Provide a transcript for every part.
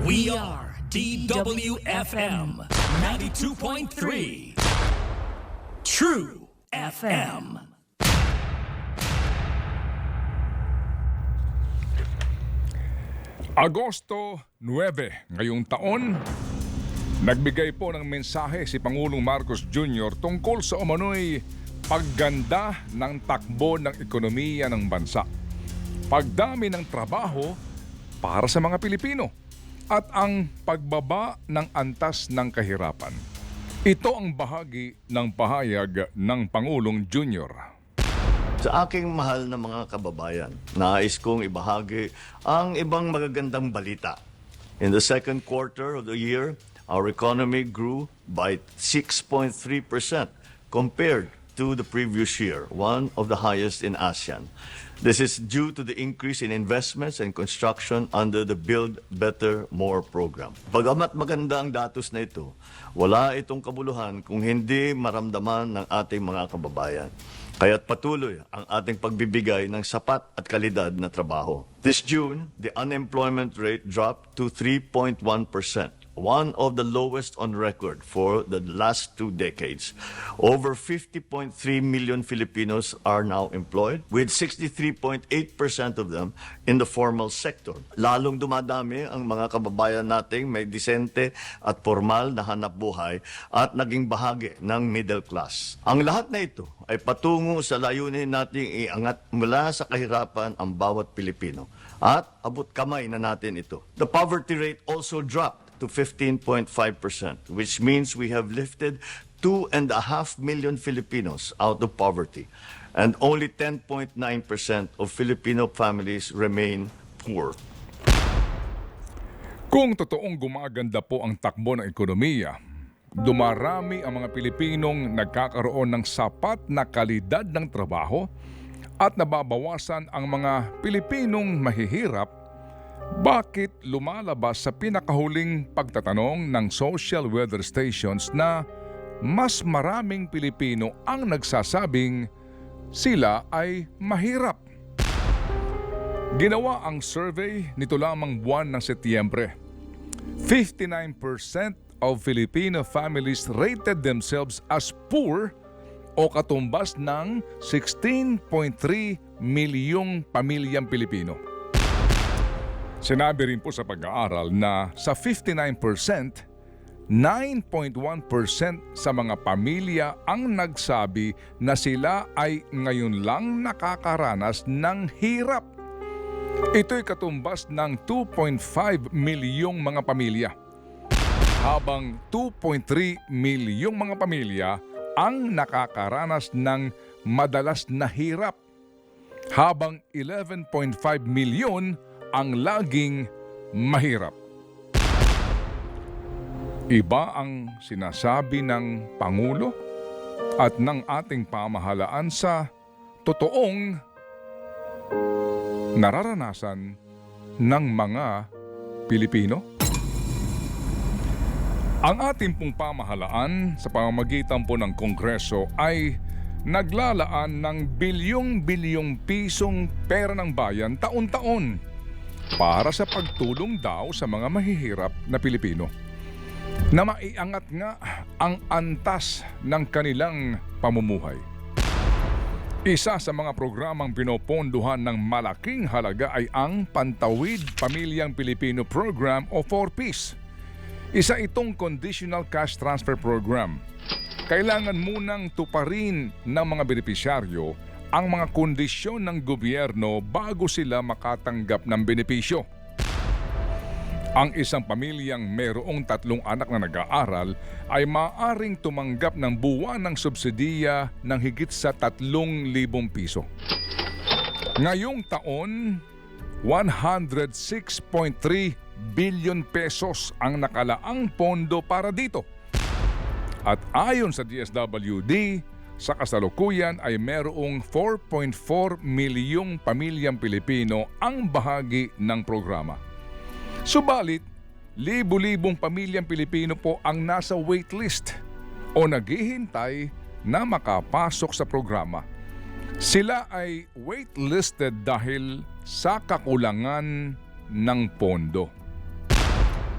We are DWFM 92.3 True FM. Agosto 9 ngayong taon, nagbigay po ng mensahe si Pangulong Marcos Jr. tungkol sa umano'y pagganda ng takbo ng ekonomiya ng bansa. Pagdami ng trabaho para sa mga Pilipino at ang pagbaba ng antas ng kahirapan. Ito ang bahagi ng pahayag ng Pangulong Jr. Sa aking mahal na mga kababayan, nais kong ibahagi ang ibang magagandang balita. In the second quarter of the year, our economy grew by 6.3% compared to the previous year, one of the highest in ASEAN. This is due to the increase in investments and construction under the Build Better More program. Bagamat maganda ang datos na ito, wala itong kabuluhan kung hindi maramdaman ng ating mga kababayan. Kaya't patuloy ang ating pagbibigay ng sapat at kalidad na trabaho. This June, the unemployment rate dropped to 3.1%, one of the lowest on record for the last two decades. Over 50.3 million Filipinos are now employed, with 63.8% of them in the formal sector. Lalong dumadami ang mga kababayan nating may disente at formal na hanap buhay at naging bahagi ng middle class. Ang lahat na ito ay patungo sa layunin nating iangat mula sa kahirapan ang bawat Pilipino. At abot kamay na natin ito. The poverty rate also dropped to 15.5%, which means we have lifted two and a half million Filipinos out of poverty. And only 10.9% of Filipino families remain poor. Kung totoong gumaganda po ang takbo ng ekonomiya, dumarami ang mga Pilipinong nagkakaroon ng sapat na kalidad ng trabaho at nababawasan ang mga Pilipinong mahihirap, bakit lumalabas sa pinakahuling pagtatanong ng social weather stations na mas maraming Pilipino ang nagsasabing sila ay mahirap? Ginawa ang survey nito lamang buwan ng Setyembre. 59% of Filipino families rated themselves as poor o katumbas ng 16.3 milyong pamilyang Pilipino. Sinabi rin po sa pag-aaral na sa 59%, 9.1% sa mga pamilya ang nagsabi na sila ay ngayon lang nakakaranas ng hirap. Ito'y katumbas ng 2.5 milyong mga pamilya. Habang 2.3 milyong mga pamilya ang nakakaranas ng madalas na hirap. Habang 11.5 milyon ang laging mahirap. Iba ang sinasabi ng Pangulo at ng ating pamahalaan sa totoong nararanasan ng mga Pilipino? Ang ating pong pamahalaan sa pamamagitan po ng Kongreso ay naglalaan ng bilyong-bilyong pisong pera ng bayan taon-taon para sa pagtulong daw sa mga mahihirap na Pilipino na maiangat nga ang antas ng kanilang pamumuhay. Isa sa mga programang pinopondohan ng malaking halaga ay ang Pantawid Pamilyang Pilipino Program o 4Ps. Isa itong conditional cash transfer program. Kailangan munang tuparin ng mga benepisyaryo ang mga kondisyon ng gobyerno bago sila makatanggap ng benepisyo. Ang isang pamilyang mayroong tatlong anak na nag-aaral ay maaring tumanggap ng buwan ng subsidiya ng higit sa 3,000 piso. Ngayong taon, 106.3 billion pesos ang nakalaang pondo para dito. At ayon sa DSWD, sa kasalukuyan ay merong 4.4 milyong pamilyang Pilipino ang bahagi ng programa. Subalit, libu-libong pamilyang Pilipino po ang nasa waitlist o naghihintay na makapasok sa programa. Sila ay waitlisted dahil sa kakulangan ng pondo.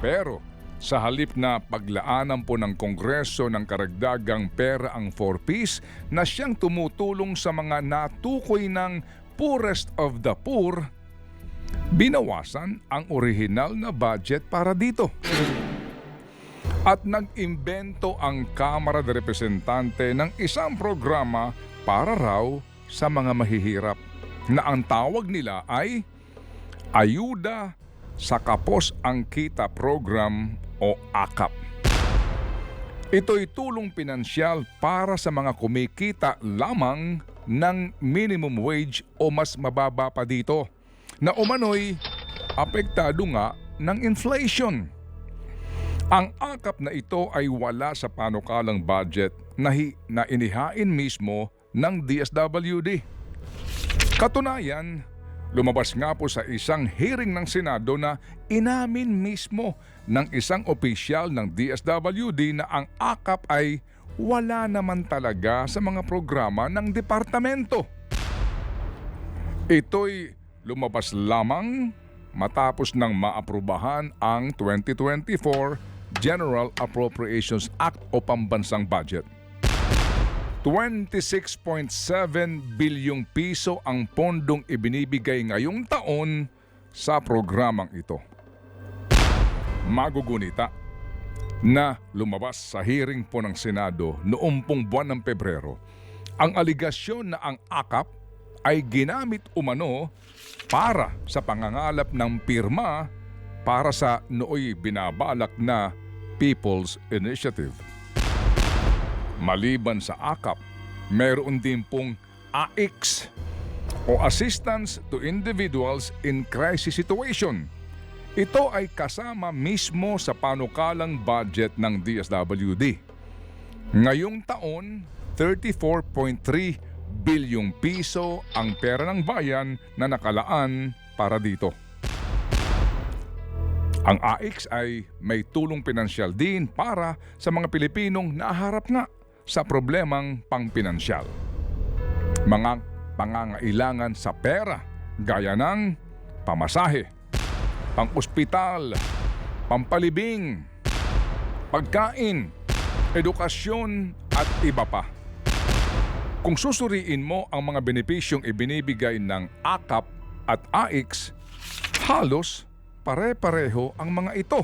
Pero sa halip na paglaanan po ng Kongreso ng karagdagang pera ang 4Ps na siyang tumutulong sa mga natukoy ng poorest of the poor, binawasan ang orihinal na budget para dito. At nag-imbento ang Kamara de Representante ng isang programa para raw sa mga mahihirap na ang tawag nila ay Ayuda sa Kapos ang Kita Program o AKAP. Ito'y tulong pinansyal para sa mga kumikita lamang ng minimum wage o mas mababa pa dito na umano'y apektado nga ng inflation. Ang akap na ito ay wala sa panukalang budget na, hi- na inihain mismo ng DSWD. Katunayan, lumabas nga po sa isang hearing ng Senado na inamin mismo ng isang opisyal ng DSWD na ang akap ay wala naman talaga sa mga programa ng departamento. Ito'y lumabas lamang matapos ng maaprubahan ang 2024 General Appropriations Act o Pambansang Budget. 26.7 bilyong piso ang pondong ibinibigay ngayong taon sa programang ito. Magugunita na lumabas sa hearing po ng Senado noong pong buwan ng Pebrero ang aligasyon na ang AKAP ay ginamit umano para sa pangangalap ng pirma para sa nooy binabalak na People's Initiative. Maliban sa AKAP, meron din pong AIX o Assistance to Individuals in Crisis Situation. Ito ay kasama mismo sa panukalang budget ng DSWD. Ngayong taon, 34.3 bilyong piso ang pera ng bayan na nakalaan para dito. Ang AX ay may tulong pinansyal din para sa mga Pilipinong naharap nga sa problemang pangpinansyal. Mga pangangailangan sa pera gaya ng pamasahe, pang-ospital, pampalibing, pagkain, edukasyon at iba pa. Kung susuriin mo ang mga benepisyong ibinibigay ng AKAP at AIX, halos pare-pareho ang mga ito.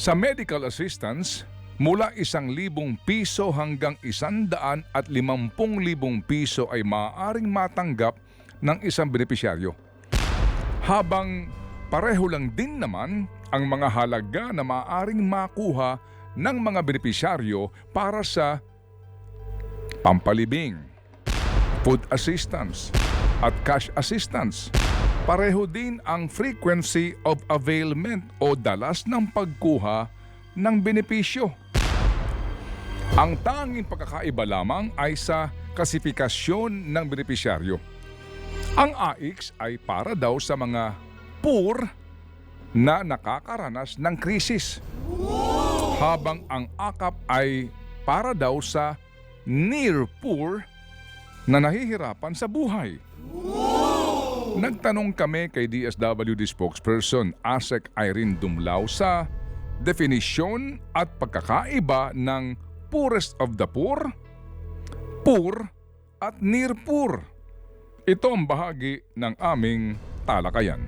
Sa medical assistance, mula isang libong piso hanggang isandaan at limampung libong piso ay maaaring matanggap ng isang benepisyaryo. Habang pareho lang din naman ang mga halaga na maaaring makuha ng mga benepisyaryo para sa pampalibing, food assistance at cash assistance. Pareho din ang frequency of availment o dalas ng pagkuha ng benepisyo. Ang tanging pagkakaiba lamang ay sa klasifikasyon ng benepisyaryo. Ang AIX ay para daw sa mga poor na nakakaranas ng krisis. Habang ang AKAP ay para daw sa near poor na nahihirapan sa buhay. Nagtanong kami kay DSWD spokesperson ASEC Irene Dumlao sa definisyon at pagkakaiba ng poorest of the poor, poor at near poor. Ito ang bahagi ng aming talakayan.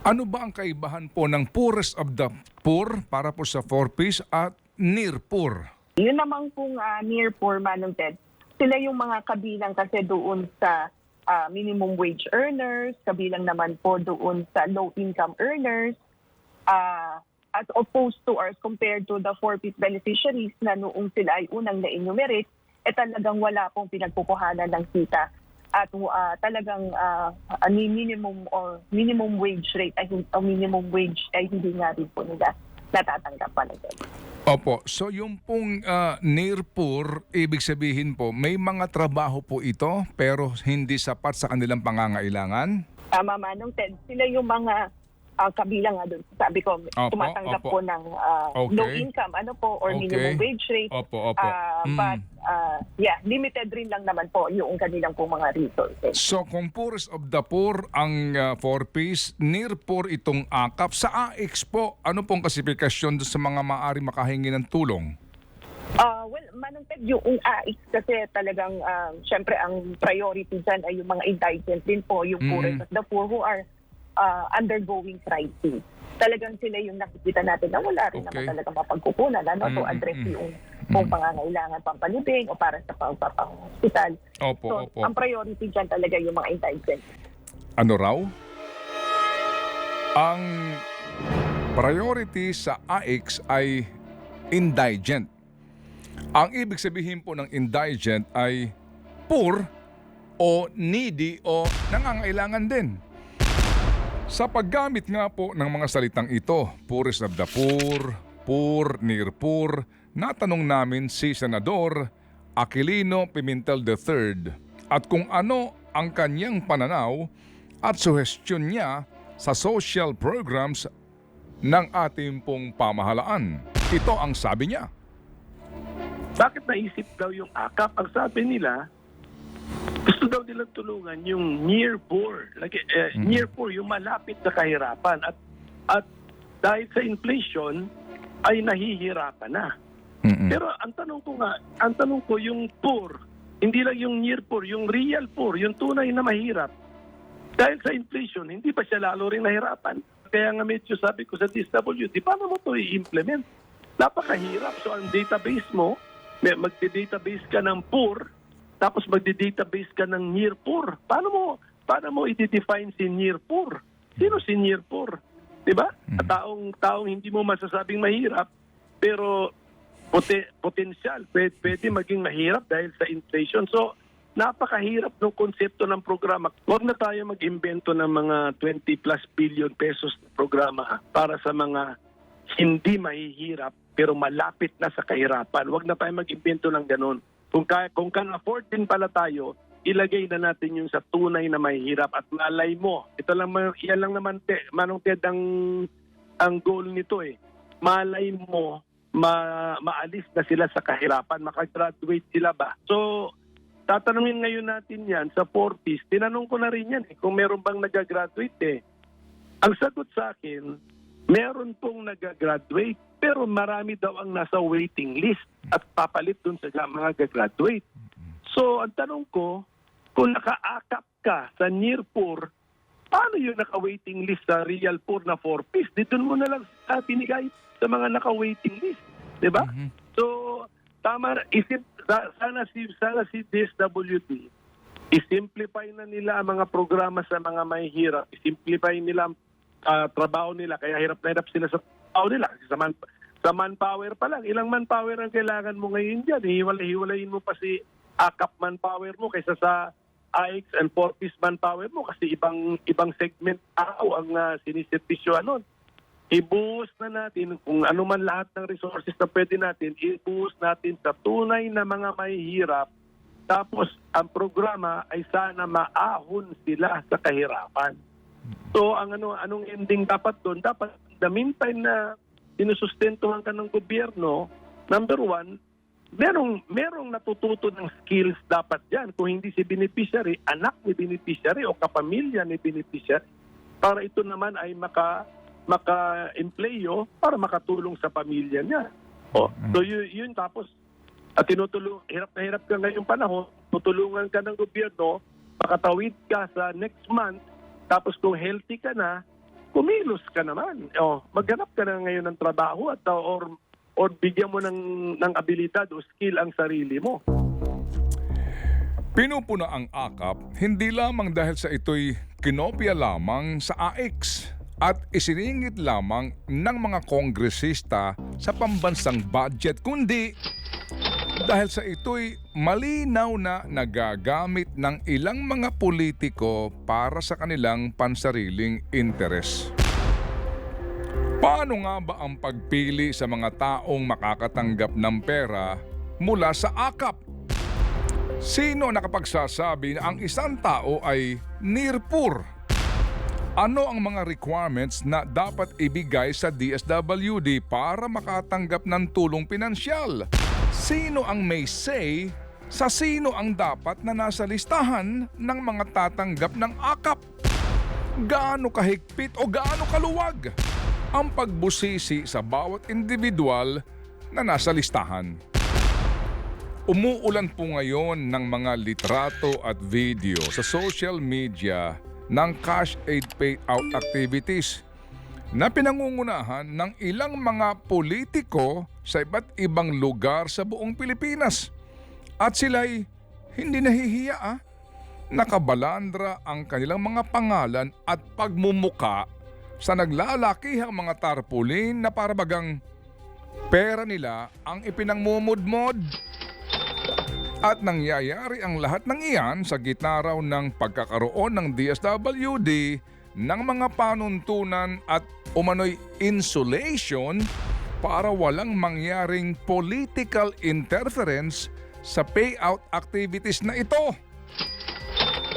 Ano ba ang kaibahan po ng poorest of the poor para po sa 4Ps at near poor? Yun namang kung ah, near poor Manong Ted, sila yung mga kabilang kasi doon sa ah, minimum wage earners, kabilang naman po doon sa low income earners, ah, as opposed to or as compared to the four-piece beneficiaries na noong sila ay unang na-enumerate, eh talagang wala pong pinagpupuhanan ng kita. At ah, talagang ah, ni minimum or minimum wage rate ay o minimum wage ay hindi nga rin po nila natatanggap Ted. Opo, so yung pong ah, near poor, ibig sabihin po, may mga trabaho po ito pero hindi sapat sa kanilang pangangailangan? Tama Manong Ted, sila yung mga ah, kabilang nga doon, sabi ko, Opo, tumatanggap opo. po ng ah, Okay. low income, ano po, or Okay. minimum wage rate. Opo, opo. Ah, Mm. But, ah, yeah, limited rin lang naman po yung kanilang po mga resources. So kung poorest of the poor ang uh, four-piece, near poor itong akap. Sa AX po, ano pong klasifikasyon sa mga maaari makahingi ng tulong? Ah, well, Manong Ted, yung AX kasi talagang, um, syempre, ang priority dyan ay yung mga indigent din po, yung Mm. poorest of the poor who are ah, undergoing crisis. Talagang sila yung nakikita natin na wala rin Okay. naman talaga mapagkukunan ano, to Mm, address mm, mm. yung kung pangangailangan pang palibing o para sa pagpapahospital. Opo, So, opo. ang priority dyan talaga yung mga indigent. Ano raw? Ang priority sa AX ay indigent. Ang ibig sabihin po ng indigent ay poor o needy o nangangailangan din. Sa paggamit nga po ng mga salitang ito, poorest of the poor, poor, near poor, natanong namin si Senador Aquilino Pimentel III at kung ano ang kanyang pananaw at suhestyon niya sa social programs ng ating pong pamahalaan. Ito ang sabi niya. bakit naisip daw yung AKAP? Ang sabi nila, gusto daw nilang tulungan yung near poor. Like, eh, Near poor, yung malapit sa kahirapan. At, at dahil sa inflation, ay nahihirapan na. Mm-mm. Pero ang tanong ko nga, ang tanong ko yung poor, hindi lang yung near poor, yung real poor, yung tunay na mahirap. Dahil sa inflation, hindi pa siya lalo rin nahirapan. Kaya nga medyo sabi ko sa DSWD, paano mo to i-implement? Napakahirap. So ang database mo, may magde-database ka ng poor, tapos magde-database ka ng near poor. Paano mo paano mo i-define si near poor? Sino si near poor? 'Di ba? At Taong taong hindi mo masasabing mahirap, pero pote, potensyal pwede, pwede maging mahirap dahil sa inflation. So napakahirap ng konsepto ng programa. Huwag na tayo mag-imbento ng mga 20 plus billion pesos na programa para sa mga hindi mahihirap pero malapit na sa kahirapan. Huwag na tayo mag-imbento ng ganun. Kung, kaya, kung can afford din pala tayo, ilagay na natin yung sa tunay na mahihirap at malay mo. Ito lang, yan lang naman, te, Manong Ted, ang, ang goal nito eh. Malay mo, ma, maalis na sila sa kahirapan, makagraduate sila ba? So, tatanungin ngayon natin yan sa 40s. Tinanong ko na rin yan eh, kung meron bang nagagraduate eh. Ang sagot sa akin, meron pong nagagraduate, pero marami daw ang nasa waiting list at papalit dun sa mga gagraduate. So, ang tanong ko, kung naka-akap ka sa near poor, paano yung naka-waiting list sa real poor na 4 piece? Di dun mo na lang uh, binigay sa mga naka-waiting list. Ba? So, tama, isip, sa- sana si, sana si DSWD, isimplify na nila ang mga programa sa mga mahihirap. Isimplify nila ang ah, trabaho nila. Kaya hirap na hirap sila sa trabaho nila. Kasi Sa, man, sa manpower pa lang. Ilang manpower ang kailangan mo ngayon dyan. Hiwalay-hiwalayin mo pa si AKAP manpower mo kaysa sa AX and 4-piece manpower mo kasi ibang ibang segment tao ang uh, siniservisyohan nun. Ibuhos na natin kung ano man lahat ng resources na pwede natin, ibuhos natin sa tunay na mga mahihirap tapos ang programa ay sana maahon sila sa kahirapan. So ang ano anong ending dapat doon? Dapat the meantime na sinusustentuhan ka ng gobyerno, number one, merong merong natututo ng skills dapat diyan kung hindi si beneficiary, anak ni beneficiary o kapamilya ni beneficiary para ito naman ay maka maka-empleyo para makatulong sa pamilya niya. Oh, so yun, yun tapos at tinutulong, hirap na hirap ka ngayong panahon, tutulungan ka ng gobyerno, makatawid ka sa next month, tapos kung healthy ka na, kumilos ka naman. O, maghanap ka na ngayon ng trabaho at uh, or or bigyan mo ng ng abilidad o skill ang sarili mo. Pinupuna ang akap hindi lamang dahil sa ito'y kinopya lamang sa AX at isiningit lamang ng mga kongresista sa pambansang budget kundi dahil sa ito'y malinaw na nagagamit ng ilang mga politiko para sa kanilang pansariling interes. Paano nga ba ang pagpili sa mga taong makakatanggap ng pera mula sa akap? Sino nakapagsasabi na ang isang tao ay near poor? Ano ang mga requirements na dapat ibigay sa DSWD para makatanggap ng tulong pinansyal? Sino ang may say sa sino ang dapat na nasa listahan ng mga tatanggap ng akap? Gaano kahigpit o gaano kaluwag ang pagbusisi sa bawat individual na nasa listahan? Umuulan po ngayon ng mga litrato at video sa social media ng cash aid payout activities na pinangungunahan ng ilang mga politiko sa iba't ibang lugar sa buong Pilipinas. At sila'y hindi nahihiya ah. Nakabalandra ang kanilang mga pangalan at pagmumuka sa naglalakihang mga tarpaulin na parabagang pera nila ang ipinangmumudmod. At nangyayari ang lahat ng iyan sa gitna raw ng pagkakaroon ng DSWD ng mga panuntunan at umano'y insulation para walang mangyaring political interference sa payout activities na ito.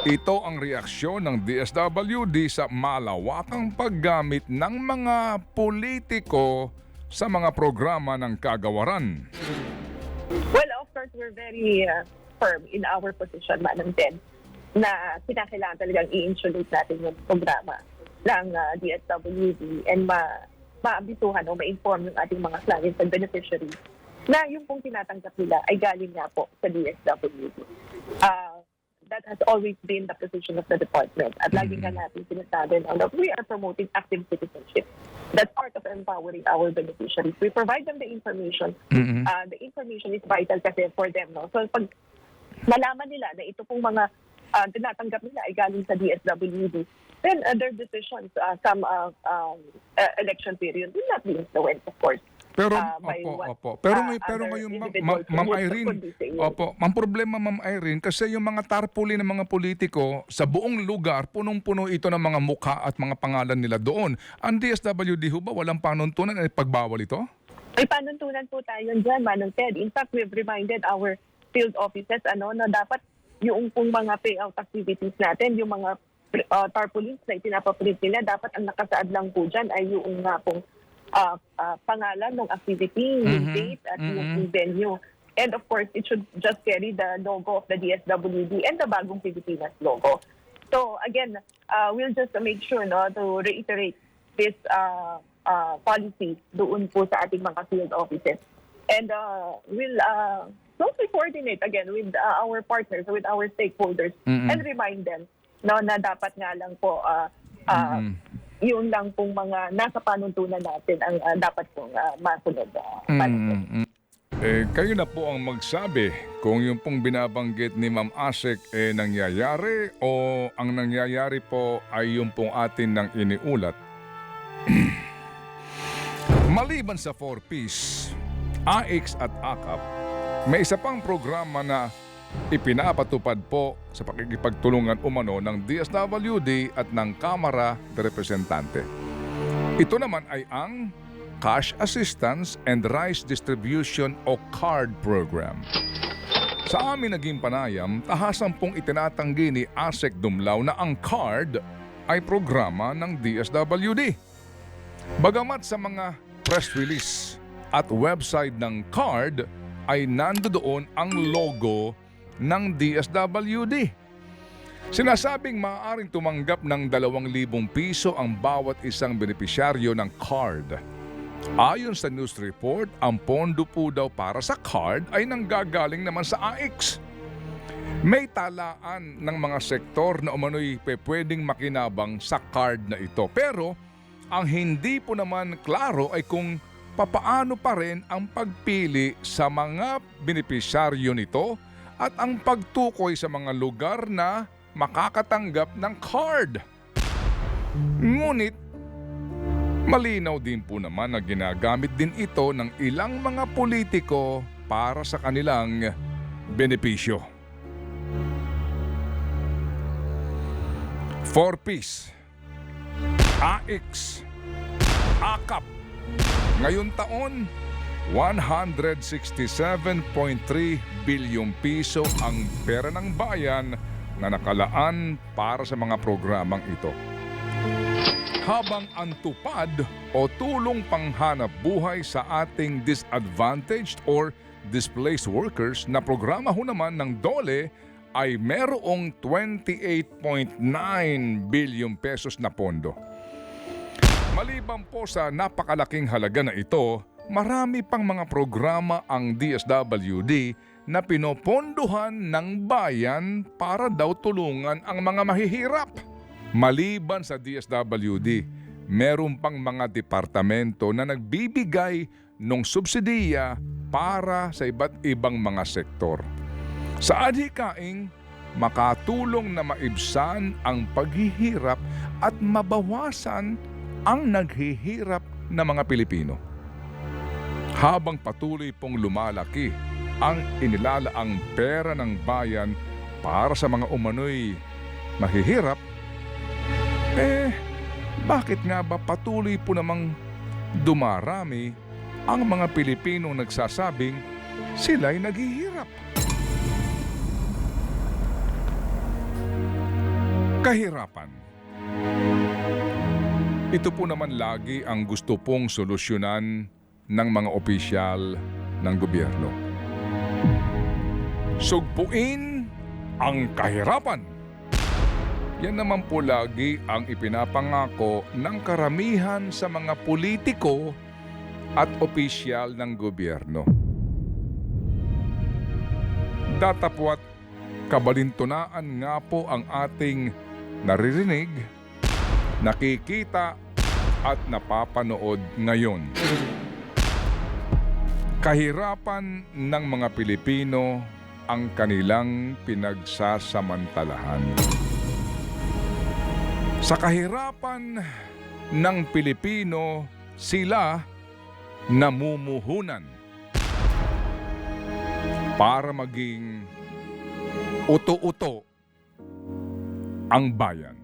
Ito ang reaksyon ng DSWD sa malawakang paggamit ng mga politiko sa mga programa ng kagawaran. Well, of course, we're very uh, firm in our position, Manang Ted, na kinakailangan talagang i-insulate natin yung programa ng uh, DSWD and ma maabisuhan o ma-inform yung ating mga clients and beneficiaries na yung pong tinatanggap nila ay galing nga po sa DSWD. Uh, that has always been the position of the department. At lagi nga natin sinasabi na we are promoting active citizenship. That's part of empowering our beneficiaries. We provide them the information. Uh, the information is vital kasi for them. No? So pag malaman nila na ito pong mga uh, tinatanggap nila ay galing sa DSWD, then uh, their decisions, uh, some uh, um, uh, election period will not be influenced, of course. Pero uh, opo, what, opo. Pero uh, ngay pero other ngayon ma- ma- Ma'am would- Irene, opo, ang problema Ma'am Irene kasi yung mga tarpaulin ng mga politiko sa buong lugar punong-puno ito ng mga mukha at mga pangalan nila doon. Ang DSWD ho ba walang panuntunan at pagbawal ito? May panuntunan po tayo dyan, Manong Ted. In fact, we've reminded our field offices ano, na dapat yung pong mga payout activities natin, yung mga uh, tarpaulins na itinapaprint nila, dapat ang nakasaad lang po dyan ay yung nga pong uh, uh, pangalan ng activity, yung Mhm, date at yung mhm. venue. And of course, it should just carry the logo of the DSWD and the Bagong Pilipinas logo. So again, uh, we'll just make sure no, to reiterate this uh, uh, policy doon po sa ating mga field offices. And uh, we'll uh, closely coordinate again with uh, our partners, with our stakeholders, Mm-mm. and remind them no, na dapat nga lang po uh, uh, Mm-mm. yun lang pong mga nasa panuntunan natin ang uh, dapat pong uh, masunod. Uh. Eh, kayo na po ang magsabi kung yung pong binabanggit ni Ma'am Asek eh nangyayari o ang nangyayari po ay yung pong atin ng iniulat. Maliban sa 4Ps, AX at AKAP, may isa pang programa na ipinapatupad po sa pakikipagtulungan umano ng DSWD at ng Kamara de Representante. Ito naman ay ang Cash Assistance and Rice Distribution o CARD Program. Sa amin naging panayam, tahasan pong itinatanggi ni ASEC Dumlao na ang CARD ay programa ng DSWD. Bagamat sa mga press release at website ng CARD ay nandoon ang logo ng DSWD. Sinasabing maaaring tumanggap ng 2,000 piso ang bawat isang benepisyaryo ng card. Ayon sa news report, ang pondo po daw para sa card ay nanggagaling naman sa AX. May talaan ng mga sektor na umano'y pwedeng makinabang sa card na ito. Pero ang hindi po naman klaro ay kung papaano pa rin ang pagpili sa mga benepisyaryo nito at ang pagtukoy sa mga lugar na makakatanggap ng card. Ngunit Malinaw din po naman na ginagamit din ito ng ilang mga politiko para sa kanilang benepisyo. Four piece, AX, AKAP. Ngayon taon, 167.3 bilyong piso ang pera ng bayan na nakalaan para sa mga programang ito. habang ang tupad o tulong panghanap buhay sa ating disadvantaged or displaced workers na programa ho naman ng DOLE ay merong 28.9 billion pesos na pondo. Maliban po sa napakalaking halaga na ito, marami pang mga programa ang DSWD na pinopondohan ng bayan para daw tulungan ang mga mahihirap. Maliban sa DSWD, meron pang mga departamento na nagbibigay ng subsidiya para sa iba't ibang mga sektor. Sa adhikaing, makatulong na maibsan ang paghihirap at mabawasan ang naghihirap na mga Pilipino. Habang patuloy pong lumalaki ang inilalaang pera ng bayan para sa mga umano'y mahihirap, eh, bakit nga ba patuloy po namang dumarami ang mga Pilipino nagsasabing sila'y naghihirap? Kahirapan. Ito po naman lagi ang gusto pong solusyonan ng mga opisyal ng gobyerno. Sugpuin ang kahirapan. Yan naman po lagi ang ipinapangako ng karamihan sa mga politiko at opisyal ng gobyerno. Datapwat kabalintunaan nga po ang ating naririnig, nakikita at napapanood ngayon. Kahirapan ng mga Pilipino ang kanilang pinagsasamantalahan. Sa kahirapan ng Pilipino, sila namumuhunan para maging uto-uto ang bayan.